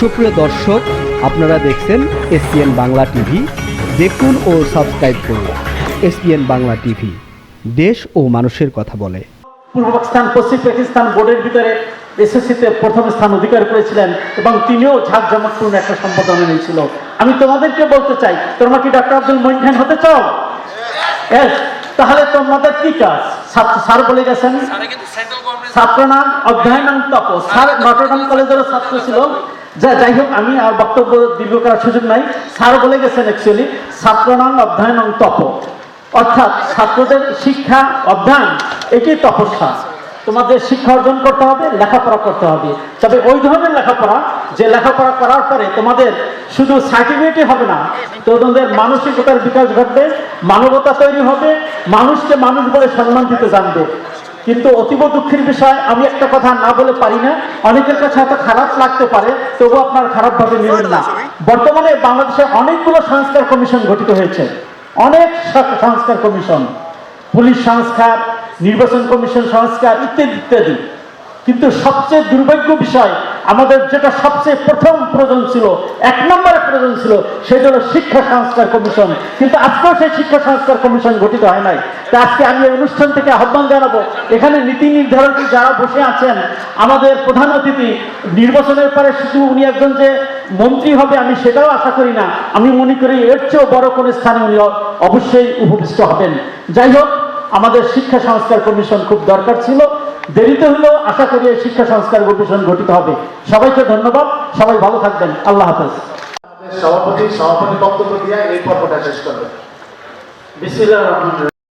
সুপ্রিয় দর্শক আপনারা দেখছেন এসপিএন বাংলা টিভি। দেখুন ও সাবস্ক্রাইব করুন এসপিএন বাংলা টিভি। দেশ ও মানুষের কথা বলে। পূর্ব পাকিস্তান পশ্চিম পাকিস্তান বোর্ডের ভিতরে এসএসসিতে প্রথম স্থান অধিকার করেছিলেন এবং তিনিও ঝাঁকঝমকপূর্ণ একটা সম্পাদনা নিয়েছিল। আমি তোমাদেরকে বলতে চাই তোমরা কি ডক্টর আব্দুল মঈন খান হতে চাও? তাহলে তোমাদের কি কাজ? ছাত্র- স্যার বলে গেছেন। ছাত্র নাম অধ্যয়ন তপ স্যার নটরডাম কলেজেরও ছাত্র ছিল। যা, যাই হোক, আমি আর বক্তব্য দীর্ঘ করার সুযোগ নাই। স্যার বলে গেছেন অ্যাকচুয়ালি ছাত্র নাম অধ্যয়ন তপ। অর্থাৎ ছাত্রদের শিক্ষা অধ্যয়ন এটি তপস্যা। তোমাদের শিক্ষা অর্জন করতে হবে, লেখাপড়া করতে হবে। তবে ওই ধরনের লেখাপড়া, যে লেখাপড়া করার পরে তোমাদের শুধু সার্টিফিকেটই হবে না, তোমাদের মানসিকতার বিকাশ ঘটবে, মানবতা তৈরি হবে, মানুষকে মানুষ বলে সম্মান দিতে জানবে। কিন্তু অতীব দুঃখের বিষয় আমি একটা কথা না বলে পারি না। অনেকের কাছে হয়তো খারাপ লাগতে পারে তবু আপনার খারাপভাবে নেবেন না। বর্তমানে বাংলাদেশে অনেকগুলো সংস্কার কমিশন গঠিত হয়েছে। অনেক সংস্কার কমিশন। পুলিশ সংস্কার নির্বাচন কমিশন সংস্কার ইত্যাদি ইত্যাদি। কিন্তু সবচেয়ে দুর্ভাগ্য বিষয়, আমাদের যেটা সবচেয়ে প্রথম প্রয়োজন ছিল, এক নম্বরে প্রয়োজন ছিল, সেটা হলো শিক্ষা সংস্কার কমিশন। কিন্তু আজকেও সেই শিক্ষা সংস্কার কমিশন গঠিত হয় নাই। তা আজকে আমি এই অনুষ্ঠান থেকে আহ্বান জানাব, এখানে নীতি নির্ধারক যারা বসে আছেন, আমাদের প্রধান অতিথি, নির্বাচনের পরে শুধু উনি একজন যে মন্ত্রী হবে, আমি সেটাও আশা করি না। আমি মনে করি এর চেয়েও বড় কোনো স্থানে উনি অবশ্যই উপবিষ্ট হবেন। যাই হোক আমাদের শিক্ষা সংস্কার কমিশন খুব দরকার ছিল। দেরিতে হলেও আশা করি এই শিক্ষা সংস্কার কমিশন গঠিত হবে। সবাইকে ধন্যবাদ। সবাই ভালো থাকবেন। আল্লাহ হাফেজ। সভাপতি সভাপতি বক্তব্য দিয়ে এই পর্বটা শেষ করবেন। বিসমিল্লাহির রহমানির রহিম।